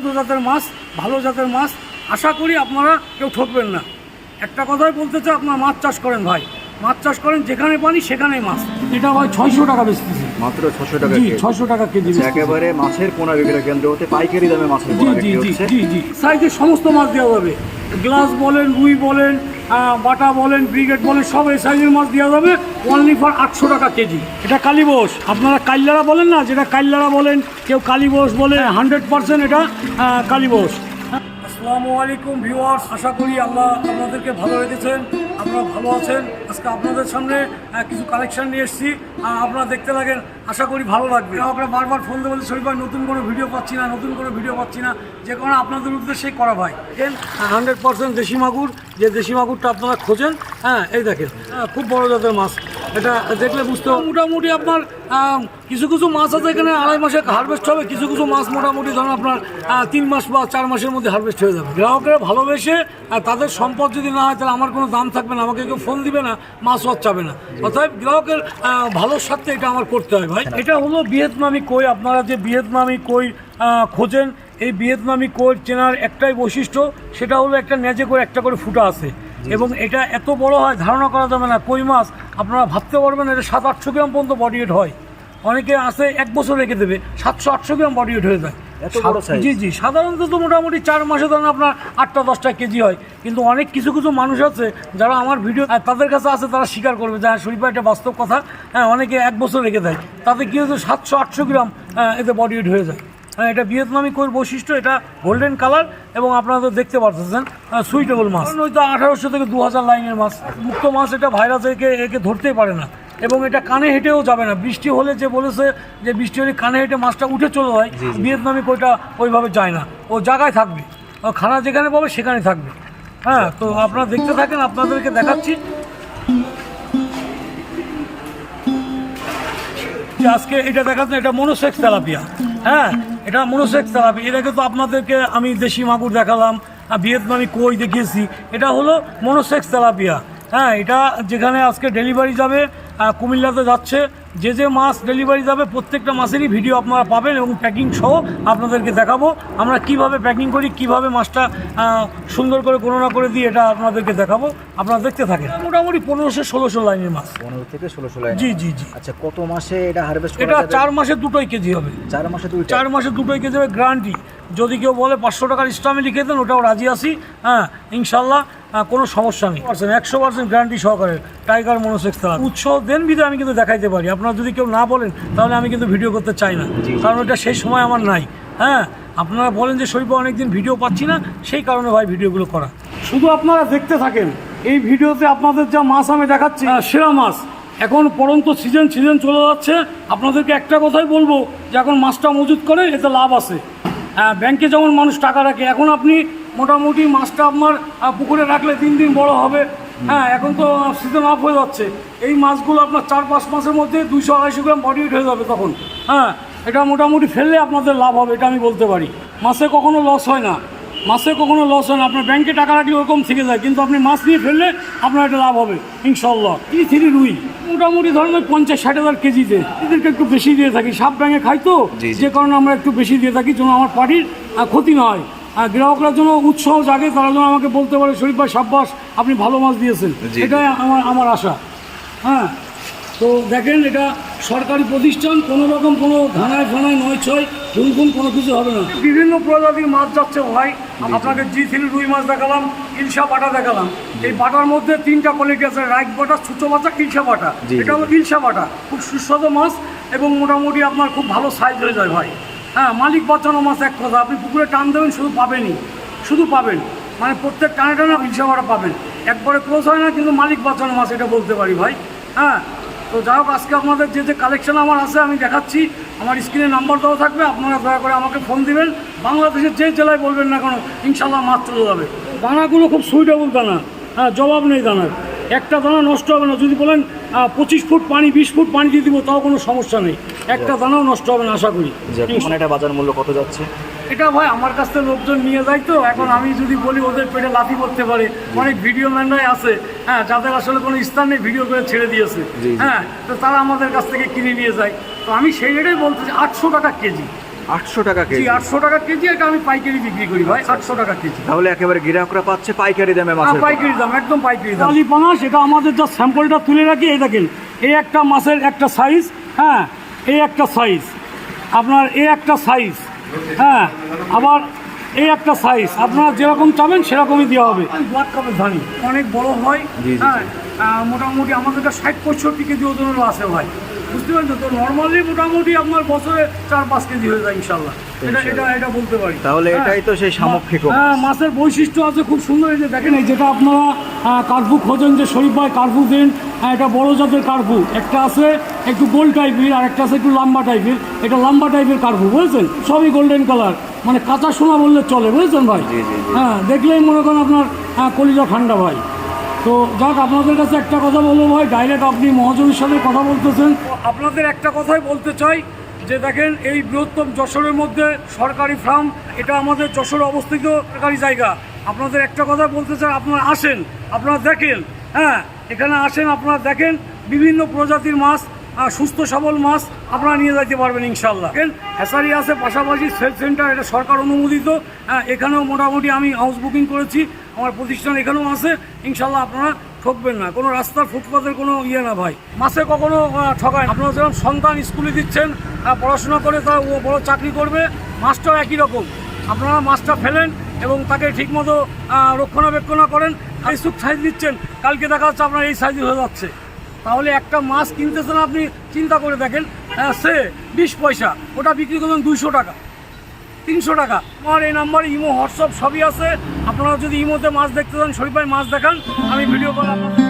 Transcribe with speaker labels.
Speaker 1: উন্নত জাতের মাছ ভালো জাতের মাছ আশা করি আপনারা কেউ ঠকবেন না। একটা কথাই বলতে চাই আপনারা মাছ চাষ করেন ভাই। মাছ চাষ করেন যেখানে পানি সেখানে মাছ। এটা ভাই ছয়শো টাকা বেচতেছি
Speaker 2: মাত্র ছশো টাকা ছশো
Speaker 1: ছয়শো টাকা কেজি
Speaker 2: আচ্ছা, একেবারে মাছের পোনা বিক্রয় কেন্দ্র হতে পাইকারি দামে মাছের
Speaker 1: জি
Speaker 2: পোনা
Speaker 1: জি
Speaker 2: বিক্রি
Speaker 1: জি
Speaker 2: হচ্ছে।
Speaker 1: জি জি। সাইজের সমস্ত মাছ দেওয়া যাবে। গ্লাস বলেন রুই বলেন বাটা বলেন ব্রিগেড বলেন সব এই সাইজের মাছ দেওয়া যাবে। অনলি ফর আটশো টাকা কেজি। এটা কালীবোস আপনারা কাল্লারা বলেন না যেটা কাল্লারা বলেন কেউ কালীবোস বলে হান্ড্রেড পার্সেন্ট এটা কালীবোস আসসালামু আলাইকুম ভিউয়ার্স আশা করি আল্লাহ আপনাদেরকে ভালো রেখেছেন আপনারা ভালো আছেন। আজকে আপনাদের সামনে কিছু কালেকশন নিয়ে এসেছি। আপনারা দেখতে লাগেন আশা করি ভালো লাগবে। আমরা বারবার ফোন বলছি শরীফ ভাই নতুন কোনো ভিডিও পাচ্ছি না নতুন কোনো ভিডিও পাচ্ছি না। যে কারণে আপনাদের উদ্দেশ্যেই করা ভাই। হান্ড্রেড পার্সেন্ট দেশি মাগুর যে দেশি মাগুরটা আপনারা খোঁজেন হ্যাঁ এই দেখেন হ্যাঁ, খুব বড় জাতের মাছ। এটা দেখলে বুঝতে। মোটামুটি আপনার কিছু কিছু মাছ আছে এখানে আড়াই মাসে হারভেস্ট হবে কিছু কিছু মাছ মোটামুটি ধরুন আপনার তিন মাস বা চার মাসের মধ্যে হারভেস্ট হয়ে যাবে। গ্রাহকেরা ভালোবেসে তাদের সম্পদ যদি না হয় তাহলে আমার কোনো দাম থাকবে না আমাকে কেউ ফোন দিবে না মাছ চাবে না। অতএব গ্রাহকের ভালোর স্বার্থে এটা আমার করতে হয় ভাই। এটা হলো ভিয়েতনামি কই আপনারা যে ভিয়েতনামি কই খোঁজেন এই ভিয়েতনামি কই চেনার একটাই বৈশিষ্ট্য সেটা হলো একটা নেজে করে একটা করে ফুটা আছে। এবং এটা এত বড় হয় ধারণা করা যাবে না কই মাছ আপনারা ভাবতে পারবেন এটা সাত আটশো গ্রাম পর্যন্ত বডি ওয়েট হয়। অনেকে আছে এক বছর রেখে দেবে সাতশো আটশো গ্রাম বডি ওয়েট হয়ে যায়? জি জি সাধারণত তো মোটামুটি চার মাসে ধরেন আপনার আটটা দশটা কেজি হয়। কিন্তু অনেক কিছু কিছু মানুষ আছে যারা আমার ভিডিও তাদের কাছে আছে তারা স্বীকার করবে যে হ্যাঁ শরীফা এটা বাস্তব কথা। হ্যাঁ অনেকে এক বছর রেখে দেয়। তাতে কি হয়েছে সাতশো আটশো গ্রাম এতে বডি ওয়েট হয়ে যায়। এটা ভিয়েতনামি কোর বৈশিষ্ট্য এটা গোল্ডেন কালার এবং আপনারা তো দেখতে পারতেছেন সুইটেবল মাছ। ওই তো আঠারোশো থেকে দু হাজার লাইনের মাছ। মুক্ত মাছ এটা ভাইরাস একে একে ধরতেই পারে না। এবং এটা কানে হেঁটেও যাবে না। বৃষ্টি হলে যে বলেছে যে বৃষ্টি হলে কানে হেঁটে মাছটা উঠে চলে যায় ভিয়েতনামি কইটা ওইভাবে যায় না। ও জায়গায় থাকবে। ও খানা যেখানে পাবে সেখানে থাকবে। হ্যাঁ তো আপনারা দেখতে থাকেন আপনাদেরকে দেখাচ্ছি। আজকে এটা দেখাচ্ছেন এটা মনোসেক্স তেলাপিয়া। হ্যাঁ এটা মনোসেক থেরাপি। এর আগে তো আপনাদেরকে আমি দেশি মাগুর দেখালাম, আর ভিয়েতনামি কই দেখিয়েছি। এটা হলো মনোসেক্স তেলাপিয়া হ্যাঁ এটা যেখানে আজকে ডেলিভারি যাবে কুমিল্লাতে যাচ্ছে। যে যে মাছ ডেলিভারি যাবে প্রত্যেকটা মাছেরই ভিডিও আপনারা পাবেন এবং প্যাকিং সহ আপনাদেরকে দেখাবো। আমরা কীভাবে প্যাকিং করি কীভাবে মাছটা সুন্দর করে গণনা করে দিই এটা আপনাদেরকে দেখাবো। আপনারা দেখতে থাকেন। মোটামুটি পনেরোশো ষোলোশো লাইনের মাছ
Speaker 2: পনেরো থেকে ষোলোশো লাইন
Speaker 1: জি জি জি।
Speaker 2: আচ্ছা কত মাসে এটা হারভেস্ট
Speaker 1: এটা চার মাসে দুটোই কেজি হবে।
Speaker 2: চার মাসে দুইটা
Speaker 1: চার মাসে দুটোই কেজি হবে গ্যারান্টি যদি কেউ বলে পাঁচশো টাকার ইস্টামে লিখে দেন ওটাও রাজি আছি। হ্যাঁ ইনশাল্লাহ কোনো সমস্যা নেই। পার্সেন্ট একশো পার্সেন্ট গ্যারান্টি সহকারে টাইগার মনোসেক্স উৎসাহ দেন বিধে আমি কিন্তু দেখাইতে পারি। আপনারা যদি কেউ না বলেন তাহলে আমি কিন্তু ভিডিও করতে চাই না। কারণ ওটা সেই সময় আমার নাই। হ্যাঁ আপনারা বলেন যে শরীফ অনেকদিন ভিডিও পাচ্ছি না সেই কারণে ভাই ভিডিওগুলো করা। শুধু আপনারা দেখতে থাকেন এই ভিডিওতে আপনাদের যা মাছ আমি দেখাচ্ছি আহ, সেরা মাছ। এখন পরন্ত সিজন সিজন চলে যাচ্ছে। আপনাদেরকে একটা কথাই বলব যে এখন মাছটা মজুত করে এতে লাভ আছে। হ্যাঁ ব্যাংকে যেমন মানুষ টাকা রাখে এখন আপনি মোটামুটি মাছটা আপনার পুকুরে রাখলে তিন দিন বড় হবে। হ্যাঁ এখন তো সিজন অফ হয়ে যাচ্ছে। এই মাছগুলো আপনার চার পাঁচ মাসের মধ্যে দুইশো আড়াইশো গ্রাম বডি হয়ে যাবে তখন। হ্যাঁ এটা মোটামুটি ফেললে আপনাদের লাভ হবে এটা আমি বলতে পারি। মাছে কখনো লস হয় না। মাসে কখনো লস হয় না আপনার ব্যাংকে টাকা রাখলে ওরকম থেকে যায় কিন্তু আপনি মাছ নিয়ে ফেললে আপনার এটা লাভ হবে ইনশাল্লাহ ই থ্রি রুই মোটামুটি ধরেন ওই পঞ্চাশ ষাট হাজার কেজিতে এদেরকে একটু বেশি দিয়ে থাকি। সাপ ব্যাঙে খাই তো। যে কারণে আমরা একটু বেশি দিয়ে থাকি যেন আমার পার্টির ক্ষতি না হয়। আর গ্রাহকরা যেন উৎসাহ জাগে তারা যেন আমাকে বলতে পারে শরীফ ভাই সাব্বাস আপনি ভালো মাছ দিয়েছেন। এটাই আমার আমার আশা। হ্যাঁ তো দেখেন এটা সরকারি প্রতিষ্ঠান কোনো রকম কোনো ধানায় ফানায় নয় ছয় ভুলভুল কোনো কিছু হবে না। বিভিন্ন প্রজাতির মাছ যাচ্ছে ভাই আপনাকে জি থ্রি রুই মাছ দেখালাম ইলশা বাটা দেখালাম। এই বাটার মধ্যে তিনটা কোয়ালিটি আছে রাইট বাটা ছোটো বাটা ইলশা বাটা। এটা হলো ইলশা বাটা খুব সুস্বাদু মাছ এবং মোটামুটি আপনার খুব ভালো সাইজ হয়ে যায় ভাই। হ্যাঁ মালিক বাঁচানো মাছ এক কথা আপনি পুকুরে টান দেবেন শুধু পাবেনই শুধু পাবেন। মানে প্রত্যেক টানে টানে ইলশা বাটা পাবেন। একবারে ক্লোজ হয় না কিন্তু মালিক বাঁচানো মাছ এটা বলতে পারি ভাই। হ্যাঁ তো যাই হোক আজকে আপনাদের যে যে কালেকশন আমার আছে আমি দেখাচ্ছি। আমার স্ক্রিনে নাম্বার দেওয়া থাকবে আপনারা দয়া করে আমাকে ফোন দিবেন। বাংলাদেশের যে জেলায় বলবেন না কেন ইনশাল্লাহ মাছ চলে যাবে। দানাগুলো খুব সুইটেবল দানা। হ্যাঁ জবাব নেই দানার। একটা দানা নষ্ট হবে না। যদি বলেন পঁচিশ ফুট পানি বিশ ফুট পানি দিয়ে দিব তাও কোনো সমস্যা নেই। একটা দানাও নষ্ট হবে না আশা করি।
Speaker 2: যে এটা বাজার মূল্য কত যাচ্ছে?
Speaker 1: এটা ভাই আমার কাছ থেকে লোকজন নিয়ে যায় তো। এখন আমি যদি বলি ওদের পেটে লাথি করতে পারে। অনেক ভিডিও ম্যানরাই আছে। হ্যাঁ যাদের আসলে কোনো স্থানে নেই ভিডিও করে ছেড়ে দিয়েছে। হ্যাঁ তো তারা আমাদের কাছ থেকে কিনে নিয়ে যায়। তো আমি সেই রেটেই বলতে চাই আটশো টাকা কেজি।
Speaker 2: আটশো টাকা কেজি।
Speaker 1: আটশো টাকা কেজি এটা আমি পাইকারি বিক্রি করি ভাই আটশো টাকা কেজি।
Speaker 2: তাহলে একেবারে গ্রাহকরা পাচ্ছে পাইকারি দামে
Speaker 1: হ্যাঁ, পাইকারি দাম একদম পাইকারি দাম। আমাদের যা স্যাম্পলটা তুলে রাখি এই দেখেন এই একটা মাছের একটা সাইজ হ্যাঁ এই একটা সাইজ আপনার এই একটা সাইজ হ্যাঁ আবার এই একটা সাইজ আপনারা যেরকম চাবেন সেরকমই দেওয়া হবে। কাপের ধানি অনেক বড় হয় হ্যাঁ মোটামুটি আমাদের এটা ষাট পঁয়ষট্টি কেজি ওজনেরও আছে ভাই। বুঝতে পারছেন তো? নর্মালি মোটামুটি আপনার বছরে চার পাঁচ কেজি হয়ে যায় ইনশাল্লাহ এটা এটা এটা বলতে পারি।
Speaker 2: তাহলে
Speaker 1: হ্যাঁ।
Speaker 2: এটাই তো সেই মাছ।
Speaker 1: হ্যাঁ মাছের বৈশিষ্ট্য আছে খুব সুন্দর। এই যে দেখেন এই যেটা আপনারা কার্পু খোঁজেন যে শরীফ ভাই কার্পু দেন এটা বড় জাতের কার্পু একটা আছে একটু গোল টাইপের আর একটা আছে একটু লম্বা টাইপের। এটা লম্বা টাইপের কার্পু বুঝেছেন? সবই গোল্ডেন কালার মানে কাঁচা সোনা বললে চলে বুঝেছেন ভাই। হ্যাঁ দেখলেই মনে করেন আপনার কলিজা ঠান্ডা ভাই। তো যাক, আপনাদের কাছে একটা কথা বলব ভাই ডাইরেক্ট আপনি মহাজনের সাথে কথা বলতেছেন। আপনাদের একটা কথাই বলতে চাই, যে দেখেন, এই বৃহত্তম যশোরের মধ্যে সরকারি ফার্ম এটা আমাদের যশোরে অবস্থিত সরকারি জায়গা। আপনাদের একটা কথা বলতে চাই, আপনারা আসেন, আপনারা দেখেন হ্যাঁ এখানে আসেন, আপনারা দেখেন, বিভিন্ন প্রজাতির মাছ সুস্থ সবল মাছ আপনারা নিয়ে যেতে পারবেন ইনশাল্লাহ হ্যাসারি আছে পাশাপাশি সেল সেন্টার এটা সরকার অনুমোদিত। হ্যাঁ, এখানেও মোটামুটি আমি হাউস বুকিং করেছি আমার প্রতিষ্ঠান এখানেও আছে ইনশাল্লাহ আপনারা ঠকবেন না। কোনো রাস্তার ফুটপাতের কোনো ইয়ে না ভাই। মাসে কখনো ঠকায় আপনারা যেরকম সন্তান স্কুলে দিচ্ছেন পড়াশোনা করে তারা ও বড় চাকরি করবে মাছটাও একই রকম। আপনারা মাছটা ফেলেন এবং তাকে ঠিকমতো রক্ষণাবেক্ষণ করেন। এই সুখ সাইজ দিচ্ছেন কালকে দেখা যাচ্ছে আপনার এই সাইজ হয়ে যাচ্ছে। তাহলে একটা মাছ কিনতেছেন আপনি চিন্তা করে দেখেন হ্যাঁ সে বিশ পয়সা, ওটা বিক্রি করবেন দুইশো টাকা, তিনশো টাকা। আমার এই নাম্বারে ইমো, হোয়াটসঅ্যাপ সবই আছে। আপনারা যদি ইমোতে মাছ দেখতে চান শরীফ মাছ দেখান, আমি ভিডিও কল আপনাদের